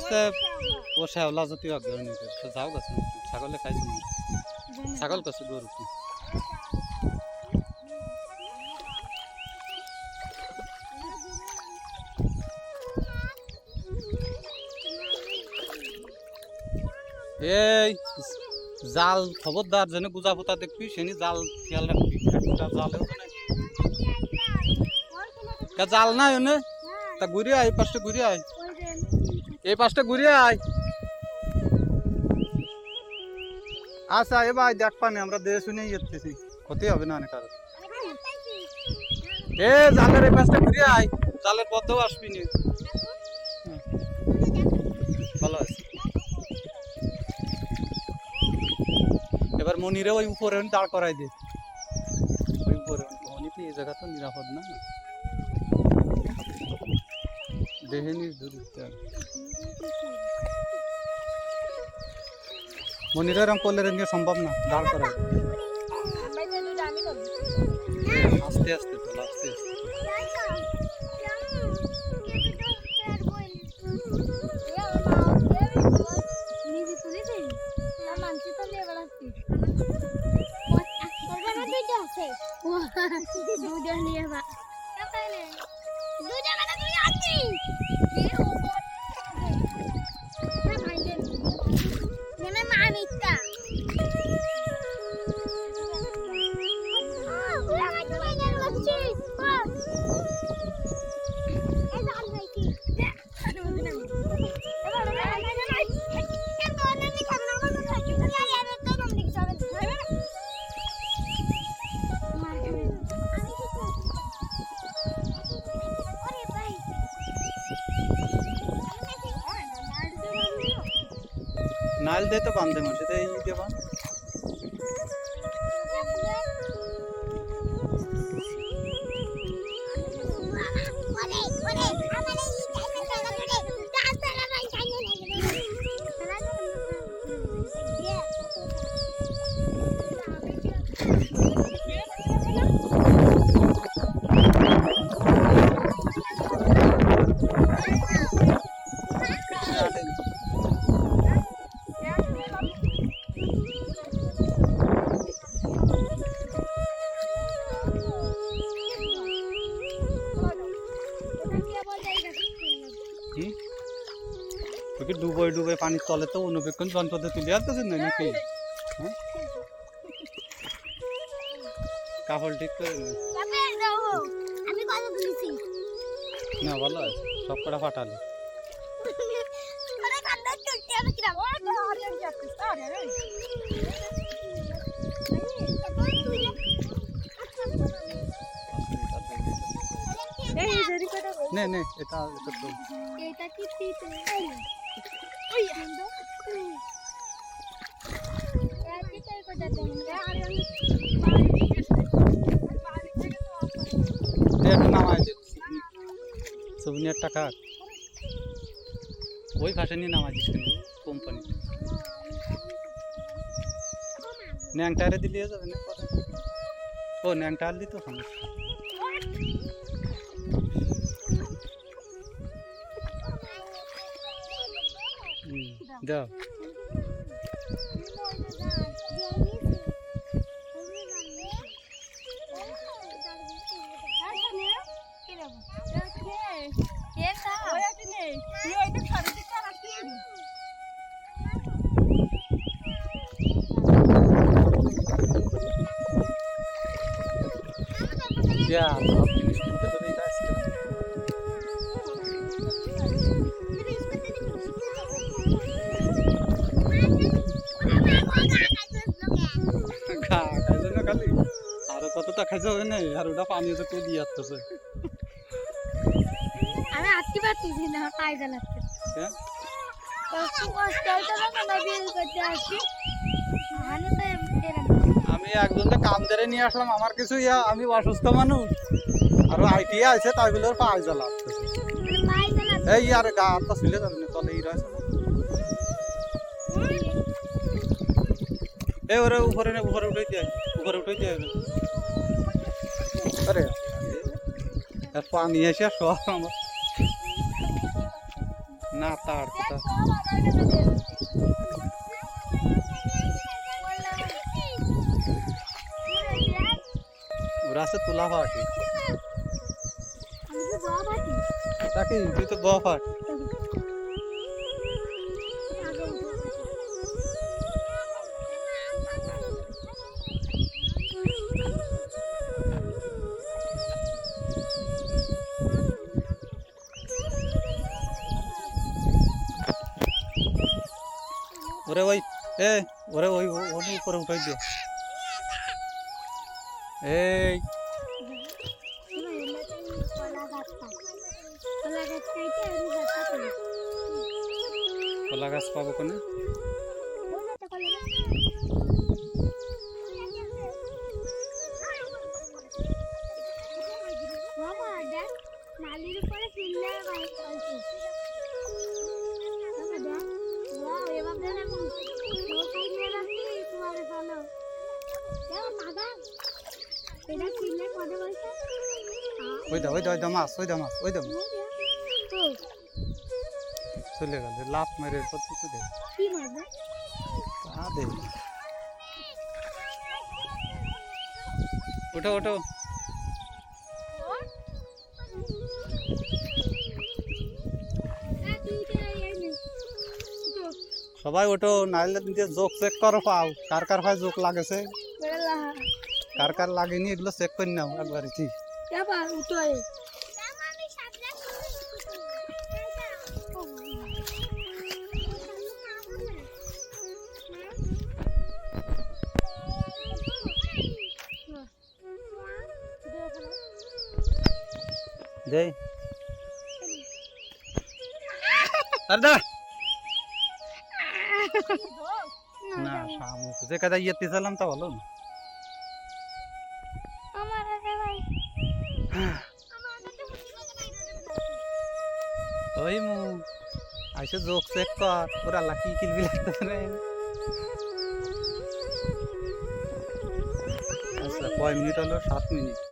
আছে, ও শ্যাওলা জাতীয় নিতে যাও গেছে ছাগলে খাইছি ছাগল কাছে গরু এই, জাল খবরদার যেন গুজা ফুটা দেখবি, সেনি জাল খেয়াল রাখবি। জালেও জাল নাই? তা ঘুরে আয় পাশটা ঘুরে আয়। এই পাশটা ঘুরে আয়। আচ্ছা এ ভাই দেখ পানি আমরা দেশ শুনে যেতেছি। ক্ষতি হবে না অনেক কারও এ জালের এই পাশটা ঘুরে আয়। জালের পথেও আসবি নি। ভালো আছে। এবার মনিরে ওই উপরে দাঁড় করাই দে। ওই উপরে। মনি তো এই জায়গা তো নিরাপদ না? দেহেনি মনিরে এরকম করলে রে নিয়ে সম্ভব না, দাঁড় করাই দে। আস্তে আস্তে চল, আস্তে দুজন নিয়ে বা। নাইল দে তো বান্ধে মাসে তো এই বান্ধ পানির তলে তো অনুবেক্ষণ যন্ত্রতে তুলে আসতেছে না নাকি? হ্যাঁ? কাপড় ঠিক করে নে। ভালো সব কটা ফাটালে। নে নে এটা এটা তো। এটা কি তিতে ওই আন্দো এই তাই কটা দেন আরে আমি দে একটু নামাই দে সুবিনিয়ার টাকা। ওই ভাষা নিয়ে নামাই দিস কেন কোম্পানি ন্যাংটারে দিলে যাবে না ও ন্যাংটা আনলি তো সমস্যা। দাও খাইছো আর ওটা পানি তো দিয়ে আসতেছে আমি পারতেছি না জ্বালাচ্ছে হ্যাঁ মানে তো আমি একজনকে কাম ধরে নিয়ে আসলাম আমার কিছু ইয়া আমি অসুস্থ মানুষ আর আইটি আছে তাই বলে ওর পায়ে জ্বালা এই আর গা হাতটা ছিলে যাবে না তলে ইরা আছে না এই ওরে উপরে উপরে উঠাই দিয়ে উপরে উঠাই দিয়ে। আরে। পানি এসে সব আমার না তার কোথা। ওরা আছে তুলা ফাটি তাকে তুই তো বফ ফাট ওরে ওই, এ, ওরে ওই, ও- ওর উপরে উঠাই দে। এই। কলা গাছ পাবো কোনে? নালির উপরে বাইক চলছে। ওই দা ওই দা ওই দা মাছ ওই দা মাছ। ওই দা চলে গেল লাভ মেরে কত কিছু দে কি মারবে তা ওঠো ওঠো। সবাই ওঠো নাইলে দিয়ে যোগ চেক করো পাও। কার কার ভাই যোগ লাগেছে? কার কার লাগেনি এগুলো চেক করে নাও একবারে ঠিক দেই। আরে দা না শামুক। যে কাদা ইয়েতে ছিলাম তা না। ভাই। ওই মু আইসে যোগ চেক কর ওর আল্লাহ কি কিলবি লাগতেছে রে আচ্ছা কয় মিনিট হলো? সাত মিনিট।